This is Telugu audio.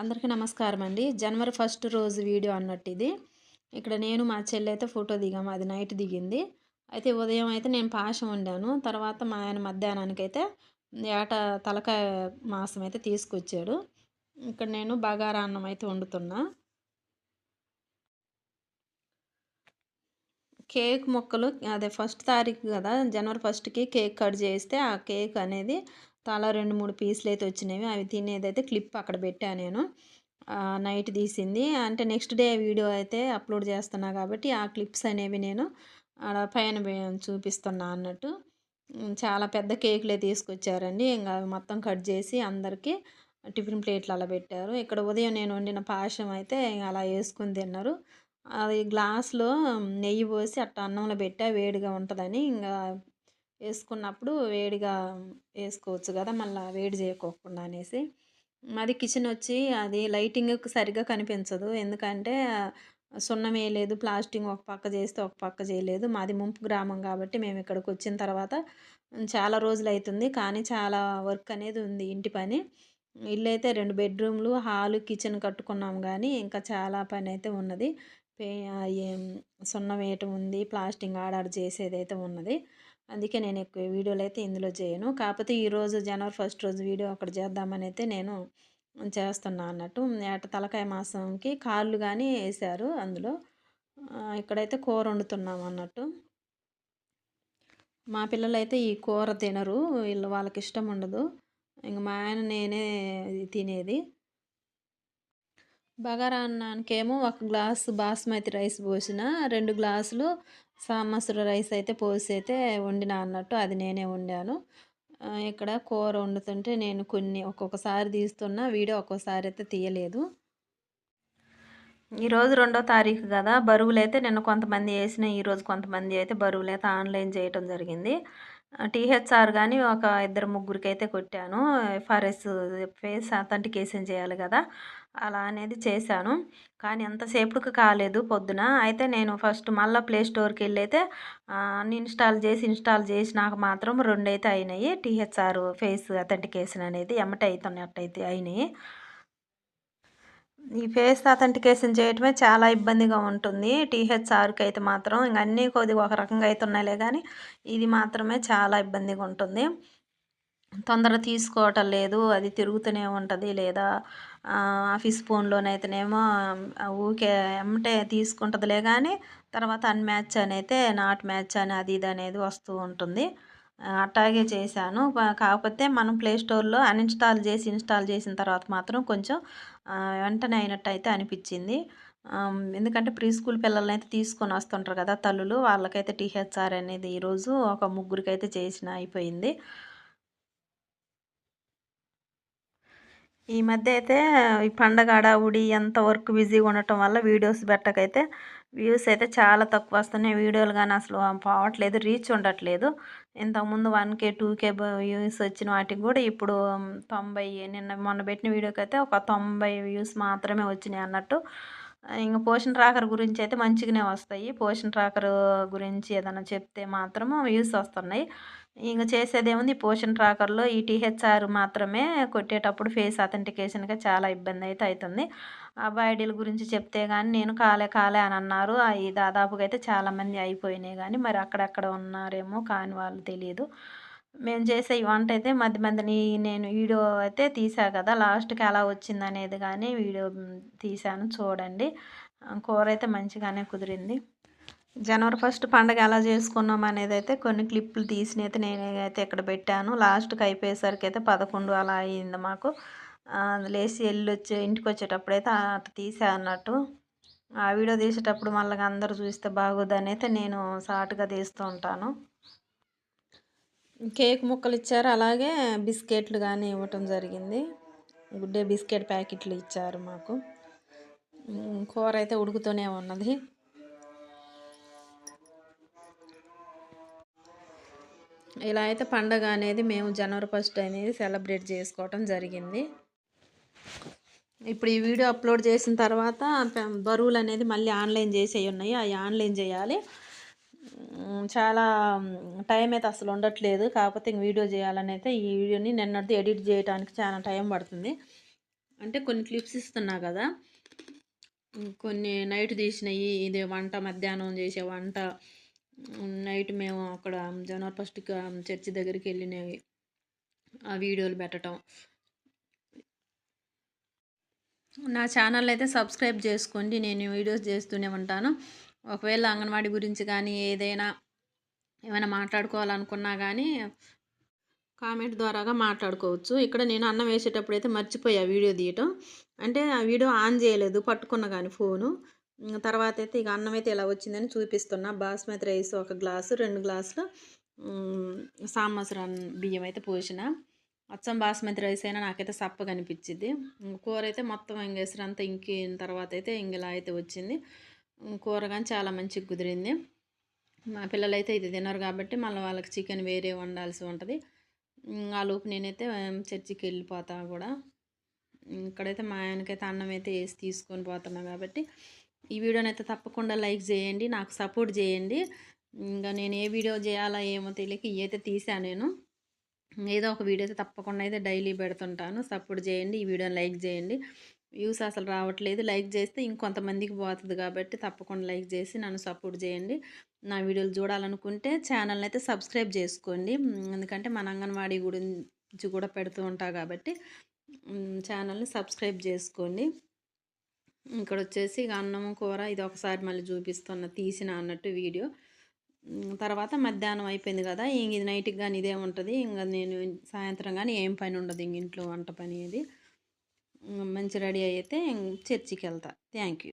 అందరికీ నమస్కారం అండి. జనవరి ఫస్ట్ రోజు వీడియో అన్నట్టు ఇది. ఇక్కడ నేను మా చెల్లి అయితే ఫోటో దిగాము అది నైట్ దిగింది. అయితే ఉదయం అయితే నేను పాశం వండాను. తర్వాత మా ఆయన మధ్యాహ్నానికి అయితే ఏట తలకాయ మాసం అయితే తీసుకొచ్చాడు. ఇక్కడ నేను బగారా అన్నం అయితే వండుతున్నా. కేక్ మొక్కలు అదే ఫస్ట్ తారీఖు కదా జనవరి ఫస్ట్కి కేక్ కట్ చేస్తే ఆ కేక్ అనేది తలా రెండు మూడు పీసులు అయితే వచ్చినవి. అవి తినేదైతే క్లిప్ అక్కడ పెట్టాను నేను. నైట్ తీసింది. అంటే నెక్స్ట్ డే వీడియో అయితే అప్లోడ్ చేస్తున్నా కాబట్టి ఆ క్లిప్స్ అనేవి నేను ఆడ పైన చూపిస్తున్నా అన్నట్టు. చాలా పెద్ద కేకులే తీసుకొచ్చారండి. ఇంకా మొత్తం కట్ చేసి అందరికీ టిఫిన్ ప్లేట్లు అలా పెట్టారు. ఇక్కడ ఉదయం నేను వండిన పాశం అయితే అలా వేసుకుని తిన్నారు. అది గ్లాస్లో నెయ్యి పోసి అట్ట అన్నంలో పెట్టా. వేడిగా ఉంటుందని. ఇంకా వేసుకున్నప్పుడు వేడిగా వేసుకోవచ్చు కదా మళ్ళీ వేడి చేయకోకుండా అనేసి. మాది కిచెన్ వచ్చి అది లైటింగ్ సరిగ్గా కనిపించదు. ఎందుకంటే సున్నం వేయలేదు ప్లాస్టింగ్ ఒక పక్క చేస్తే ఒక పక్క చేయలేదు. మాది ముంపు గ్రామం కాబట్టి మేము ఇక్కడికి వచ్చిన తర్వాత చాలా రోజులు అవుతుంది కానీ చాలా వర్క్ అనేది ఉంది ఇంటి పని. ఇల్లు అయితే రెండు బెడ్రూమ్లు హాలు కిచెన్ కట్టుకున్నాం కానీ ఇంకా చాలా పని అయితే ఉన్నది. సున్నం వేయటం ఉంది ప్లాస్టింగ్ ఆడాడు చేసేది అయితే ఉన్నది. అందుకే నేను ఎక్కువ వీడియోలు అయితే ఇందులో చేయను. కాకపోతే ఈరోజు జనవరి ఫస్ట్ రోజు వీడియో అక్కడ చేద్దామని అయితే నేను చేస్తున్నా అన్నట్టు. ఏట తలకాయ మాసంకి కాళ్ళు కానీ వేసారు అందులో. ఇక్కడైతే కూర వండుతున్నాం అన్నట్టు. మా పిల్లలైతే ఈ కూర తినరు. వీళ్ళు వాళ్ళకి ఇష్టం ఉండదు. ఇంక మా ఆయన నేనే తినేది. బగారా అన్నానికేమో ఒక గ్లాసు బాస్మతి రైస్ పోసిన రెండు గ్లాసులు సామసూర రైస్ అయితే పోసి అయితే వండిన అన్నట్టు అది నేనే వండాను. ఇక్కడ కూర వండుతుంటే నేను కొన్ని ఒక్కొక్కసారి తీస్తున్నా వీడియో ఒక్కోసారి అయితే తీయలేదు. ఈరోజు రెండో తారీఖు కదా బరువులు అయితే నిన్న కొంతమంది వేసిన ఈరోజు కొంతమంది అయితే బరువులు అయితే ఆన్లైన్ చేయటం జరిగింది. టీహెచ్ఆర్ కానీ ఒక ఇద్దరు ముగ్గురికి అయితే కొట్టాను. ఎఫ్ఆర్ఎస్ ఫేస్ అథెంటికేషన్ చేయాలి కదా అలా అనేది చేశాను. కానీ ఎంతసేపుకి కాలేదు పొద్దున. అయితే నేను ఫస్ట్ మళ్ళీ ప్లే స్టోర్కి వెళ్ళి అయితే అన్ని ఇన్స్టాల్ చేసి ఇన్స్టాల్ చేసినాక మాత్రం రెండు అయితే అయినాయి. టీహెచ్ఆర్ ఫేస్ అథెంటికేషన్ అనేది ఎమ్మట అవుతున్నట్టయితే అయినాయి. ఈ ఫేస్ అథెంటికేషన్ చేయటమే చాలా ఇబ్బందిగా ఉంటుంది. టీహెచ్ఆర్కి అయితే మాత్రం ఇంక అన్నీ కొద్దిగా ఒక రకంగా అయితే ఉన్నాయిలే కానీ ఇది మాత్రమే చాలా ఇబ్బందిగా ఉంటుంది. తొందర తీసుకోవటం లేదు అది తిరుగుతూనే ఉంటుంది లేదా ఆఫీస్ ఫోన్లోనైతేనేమో ఊకే ఎమ్మటే తీసుకుంటుందిలే కానీ తర్వాత అన్మ్యాచ్ అని అయితే నాట్ మ్యాచ్ అని అది ఇది అనేది వస్తూ ఉంటుంది. అట్టాగే చేశాను. కాకపోతే మనం ప్లే స్టోర్లో అన్ఇన్స్టాల్ చేసి ఇన్స్టాల్ చేసిన తర్వాత మాత్రం కొంచెం వెంటనే అయినట్టు అయితే అనిపించింది ఎందుకంటే ప్రీ స్కూల్ పిల్లల్ని అయితే తీసుకొని వస్తుంటారు కదా తల్లులు వాళ్ళకైతే టీహెచ్ఆర్ అనేది ఈరోజు ఒక ముగ్గురికి అయితే చేసిన అయిపోయింది. ఈ మధ్య అయితే ఈ పండగ అడావుడి ఎంత వర్క్ బిజీగా ఉండటం వల్ల వీడియోస్ పెట్టకైతే వ్యూస్ అయితే చాలా తక్కువ వస్తున్నాయి. వీడియోలు కానీ అసలు పోవట్లేదు రీచ్ ఉండట్లేదు. ఇంతకుముందు one K two K views వచ్చిన వాటికి కూడా ఇప్పుడు తొంభై నిన్న మొన్న పెట్టిన వీడియోకి అయితే ఒక తొంభై వ్యూస్ మాత్రమే వచ్చినాయి అన్నట్టు. ఇంకా పోషన్ ట్రాకర్ గురించి అయితే మంచిగానే వస్తాయి. పోషన్ ట్రాకర్ గురించి ఏదైనా చెప్తే మాత్రము వ్యూస్ వస్తున్నాయి. ఇంక చేసేది ఏముంది పోషన్ ట్రాకర్లో ఈ టీహెచ్ఆర్ మాత్రమే కొట్టేటప్పుడు ఫేస్ అథెంటికేషన్గా చాలా ఇబ్బంది అయితే అవుతుంది అబ్బాయిడీల గురించి చెప్తే కానీ నేను కాలే కాలే అని అన్నారు. అవి దాదాపుగా అయితే చాలామంది అయిపోయినాయి కానీ మరి అక్కడక్కడ ఉన్నారేమో కాని వాళ్ళు తెలియదు మేము చేసే ఈ వంట అయితే మధ్య మధ్యని నేను వీడియో అయితే తీసా కదా లాస్ట్కి ఎలా వచ్చింది అనేది కానీ వీడియో తీశాను చూడండి. కూర అయితే మంచిగానే కుదిరింది. జనవరి ఫస్ట్ పండగ ఎలా చేసుకున్నాం అనేది అయితే కొన్ని క్లిప్పులు తీసిన అయితే నేనైతే ఇక్కడ పెట్టాను. లాస్ట్కి అయిపోయేసరికి అయితే పదకొండు అలా అయింది మాకు. లేచి వెళ్ళి వచ్చే ఇంటికి వచ్చేటప్పుడు అయితే అటు తీసా అన్నట్టు. ఆ వీడియో తీసేటప్పుడు మళ్ళీ అందరు చూస్తే బాగోదని అయితే నేను షార్ట్గా తీస్తూ ఉంటాను. కేక్ ముక్కలు ఇచ్చారు. అలాగే బిస్కెట్లు కానీ ఇవ్వటం జరిగింది. గుడ్డే బిస్కెట్ ప్యాకెట్లు ఇచ్చారు మాకు. కూర అయితే ఉడుకుతూనే ఉన్నది. ఇలా అయితే పండగ అనేది మేము జనవరి ఫస్ట్ అనేది సెలబ్రేట్ చేసుకోవటం జరిగింది. ఇప్పుడు ఈ వీడియో అప్లోడ్ చేసిన తర్వాత బరువులు అనేది మళ్ళీ ఆన్లైన్ చేసేవి ఉన్నాయి. అవి ఆన్లైన్ చేయాలి. చాలా టైం అయితే అసలు ఉండట్లేదు. కాకపోతే ఇంక వీడియో చేయాలని అయితే ఈ వీడియోని నిన్నటి ఎడిట్ చేయడానికి చాలా టైం పడుతుంది. అంటే కొన్ని క్లిప్స్ ఇస్తున్నా కదా. కొన్ని నైట్ తీసినవి ఇదే వంట మధ్యాహ్నం చేసే వంట. నైట్ మేము అక్కడ జనవరి ఫస్ట్కి చర్చి దగ్గరికి వెళ్ళినవి. ఆ వీడియోలు పెట్టడం నా ఛానల్ అయితే సబ్స్క్రైబ్ చేసుకోండి. నేను వీడియోస్ చేస్తూనే ఉంటాను. ఒకవేళ అంగన్వాడీ గురించి కానీ ఏదైనా ఏమైనా మాట్లాడుకోవాలనుకున్నా కానీ కామెంట్ ద్వారాగా మాట్లాడుకోవచ్చు. ఇక్కడ నేను అన్నం వేసేటప్పుడు అయితే మర్చిపోయా వీడియో తీయటం. అంటే ఆ వీడియో ఆన్ చేయలేదు పట్టుకున్న కానీ ఫోను. తర్వాత అయితే ఇక అన్నం అయితే ఎలా వచ్చిందని చూపిస్తున్నా. బాస్మతి రైస్ ఒక గ్లాసు రెండు గ్లాసులు సాంబసరం బియ్యం అయితే పోసిన. అచ్చం బాస్మతి రైస్ అయినా నాకైతే సప్పగా అనిపించింది. కూర అయితే మొత్తం ఇంకేసరంతా ఇంకిన తర్వాత అయితే ఇంక ఇలా అయితే వచ్చింది. కూర కానీ చాలా మంచిగా కుదిరింది. మా పిల్లలైతే ఇది తినరు కాబట్టి మళ్ళీ వాళ్ళకి చికెన్ వేరే వండాల్సి ఉంటుంది. ఆ లోపు నేనైతే చర్చికి వెళ్ళిపోతా కూడా. ఇక్కడైతే మా ఆయనకైతే అన్నం అయితే వేసి తీసుకొని పోతున్నా కాబట్టి ఈ వీడియోని అయితే తప్పకుండా లైక్ చేయండి నాకు సపోర్ట్ చేయండి. ఇంకా నేను ఏ వీడియో చేయాలా ఏమో తెలియక ఇవి అయితే తీసాను నేను. ఏదో ఒక వీడియో అయితే తప్పకుండా అయితే డైలీ పెడుతుంటాను. సపోర్ట్ చేయండి ఈ వీడియోని లైక్ చేయండి. వ్యూస్ అసలు రావట్లేదు. లైక్ చేస్తే ఇంకొంతమందికి పోతుంది కాబట్టి తప్పకుండా లైక్ చేసి నన్ను సపోర్ట్ చేయండి. నా వీడియోలు చూడాలనుకుంటే ఛానల్ని అయితే సబ్స్క్రైబ్ చేసుకోండి. ఎందుకంటే మన అంగన్వాడీ గురించి కూడా పెడుతూ ఉంటా కాబట్టి ఛానల్ని సబ్స్క్రైబ్ చేసుకోండి. ఇక్కడ వచ్చేసి అన్నం కూర ఇది ఒకసారి మళ్ళీ చూపిస్తున్న తీసిన అన్నట్టు వీడియో. తర్వాత మధ్యాహ్నం అయిపోయింది కదా ఇంక ఇది నైట్కి కానీ ఇదే ఉంటుంది. ఇంకా నేను సాయంత్రం కానీ ఏం పని ఉండదు ఇంక ఇంట్లో వంట పని ఇది. మంచి రెడీ అయితే చర్చికి వెళ్తా. Thank you.